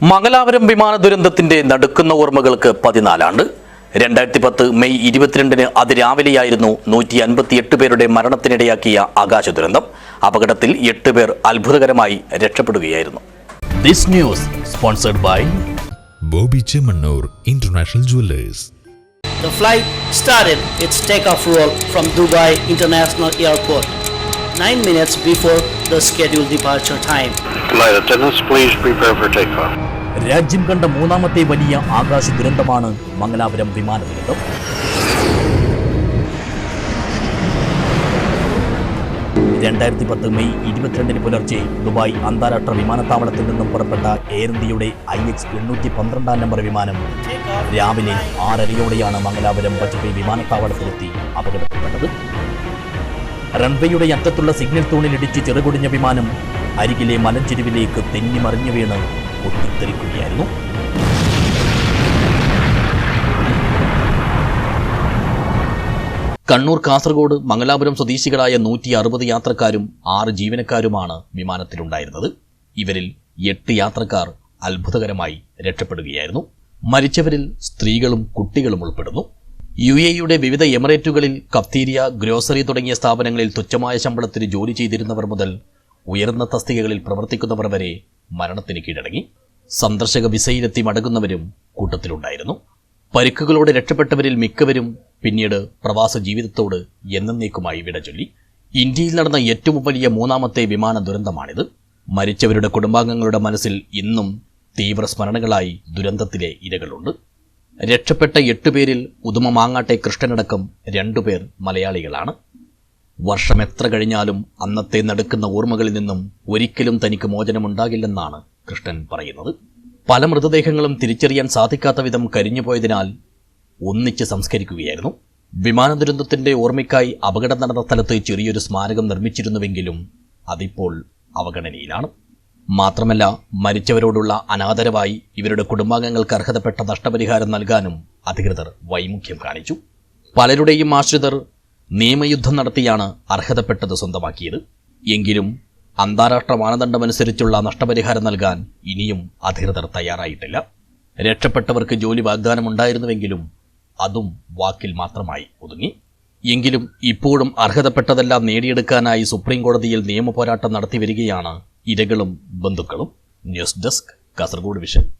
മംഗലാപുരം വിമാന ദുരന്തത്തിന്റെ നടുക്കുന്ന ഓർമ്മകൾക്ക് പതിനാലാണ്ട് രണ്ടായിരത്തി പത്ത് മെയ് ഇരുപത്തിരണ്ടിന് അതിരാവിലെയായിരുന്നു നൂറ്റി അൻപത്തിയെട്ട് പേരുടെ മരണത്തിനിടയാക്കിയ ആകാശ ദുരന്തം അപകടത്തിൽ എട്ട് പേർ അത്ഭുതകരമായി രക്ഷപ്പെടുകയായിരുന്നു this news sponsored by Boby Chemmanur international jewellers The flight started its takeoff roll from Dubai International Airport, nine minutes before the scheduled departure time. Flight attendants, please prepare for takeoff. രാജ്യം കണ്ട മൂന്നാമത്തെ വലിയ ആകാശ ദുരന്തമാണ് മംഗലാപുരം വിമാന ദുരന്തം. രണ്ടായിരത്തി പത്ത് മെയ് ഇരുപത്തിരണ്ടിന് പുലർച്ചെ ദുബായ് അന്താരാഷ്ട്ര വിമാനത്താവളത്തിൽ നിന്നും പുറപ്പെട്ട എയർ ഇന്ത്യയുടെ ഐ എക്സ് എണ്ണൂറ്റി പന്ത്രണ്ടാം നമ്പർ വിമാനം രാവിലെ ആറരയോടെയാണ് മംഗലാപുരം പച്ചപ്പി വിമാനത്താവളത്തിലെത്തി അപകടത്തിൽപ്പെട്ടത്. റൺവേയുടെ അറ്റത്തുള്ള സിഗ്നൽ തൂണിലിടിച്ച് ചെറുകൊടിഞ്ഞ വിമാനം അരികിലെ മലഞ്ചെരുവിലേക്ക് തെന്നിമറിഞ്ഞു വീണ് പൊട്ടിത്തെറിക്കുകയായിരുന്നു കണ്ണൂർ കാസർഗോഡ് മംഗലാപുരം സ്വദേശികളായ നൂറ്റി അറുപത് യാത്രക്കാരും ആറ് ജീവനക്കാരുമാണ് വിമാനത്തിലുണ്ടായിരുന്നത്. ഇവരിൽ എട്ട് യാത്രക്കാർ അത്ഭുതകരമായി രക്ഷപ്പെടുകയായിരുന്നു. മരിച്ചവരിൽ സ്ത്രീകളും കുട്ടികളും ഉൾപ്പെടുന്നു. യു എയുടെ വിവിധ എമിറേറ്റുകളിൽ കഫ്തീരിയ ഗ്രോസറി തുടങ്ങിയ സ്ഥാപനങ്ങളിൽ തുച്ഛമായ ശമ്പളത്തിന് ജോലി ചെയ്തിരുന്നവർ മുതൽ ഉയർന്ന തസ്തികകളിൽ പ്രവർത്തിക്കുന്നവർ വരെ മരണത്തിന് കീഴടങ്ങി. സന്ദർശക വിസയിലെത്തി മടങ്ങുന്നവരും കൂട്ടത്തിലുണ്ടായിരുന്നു. പരിക്കുകളോടെ രക്ഷപ്പെട്ടവരിൽ മിക്കവരും പിന്നീട് പ്രവാസ ജീവിതത്തോട് എന്നേക്കുമായി വിട ചൊല്ലി. ഇന്ത്യയിൽ നടന്ന ഏറ്റവും വലിയ മൂന്നാമത്തെ വിമാന ദുരന്തമാണിത്. മരിച്ചവരുടെ കുടുംബാംഗങ്ങളുടെ മനസ്സിൽ ഇന്നും തീവ്ര സ്മരണകളായി ദുരന്തത്തിലെ ഇരകളുണ്ട്. രക്ഷപ്പെട്ട എട്ടുപേരിൽ ഉദുമ മാങ്ങാട്ടെ കൃഷ്ണനടക്കം രണ്ടുപേർ മലയാളികളാണ്. വർഷം എത്ര കഴിഞ്ഞാലും അന്നത്തെ നടക്കുന്ന ഓർമ്മകളിൽ നിന്നും ഒരിക്കലും തനിക്ക് മോചനമുണ്ടാകില്ലെന്നാണ് കൃഷ്ണൻ പറയുന്നത്. പല മൃതദേഹങ്ങളും തിരിച്ചറിയാൻ സാധിക്കാത്ത വിധം കരിഞ്ഞുപോയതിനാൽ ഒന്നിച്ച് സംസ്കരിക്കുകയായിരുന്നു. വിമാന ദുരന്തത്തിന്റെ ഓർമ്മയ്ക്കായി അപകടം നടന്ന സ്ഥലത്ത് ചെറിയൊരു സ്മാരകം നിർമ്മിച്ചിരുന്നുവെങ്കിലും അതിപ്പോൾ അവഗണനയിലാണ്. മാത്രമല്ല മരിച്ചവരോടുള്ള അനാദരവായി ഇവരുടെ കുടുംബാംഗങ്ങൾക്ക് അർഹതപ്പെട്ട നഷ്ടപരിഹാരം നൽകാനും അധികൃതർ വൈമുഖ്യം കാണിച്ചു. പലരുടെയും ആശ്രിതർ നിയമയുദ്ധം നടത്തിയാണ് അർഹതപ്പെട്ടത് സ്വന്തമാക്കിയത്. എങ്കിലും അന്താരാഷ്ട്ര മാനദണ്ഡമനുസരിച്ചുള്ള നഷ്ടപരിഹാരം നൽകാൻ ഇനിയും അധികൃതർ തയ്യാറായിട്ടില്ല. രക്ഷപ്പെട്ടവർക്ക് ജോലി വാഗ്ദാനമുണ്ടായിരുന്നുവെങ്കിലും അതും വാക്കിൽ മാത്രമായി ഒതുങ്ങി. എങ്കിലും ഇപ്പോഴും അർഹതപ്പെട്ടതെല്ലാം നേടിയെടുക്കാനായി സുപ്രീം കോടതിയിൽ നിയമപോരാട്ടം നടത്തിവരികയാണ് ഇരകളും ബന്ധുക്കളും. News desk Kasaragod vision.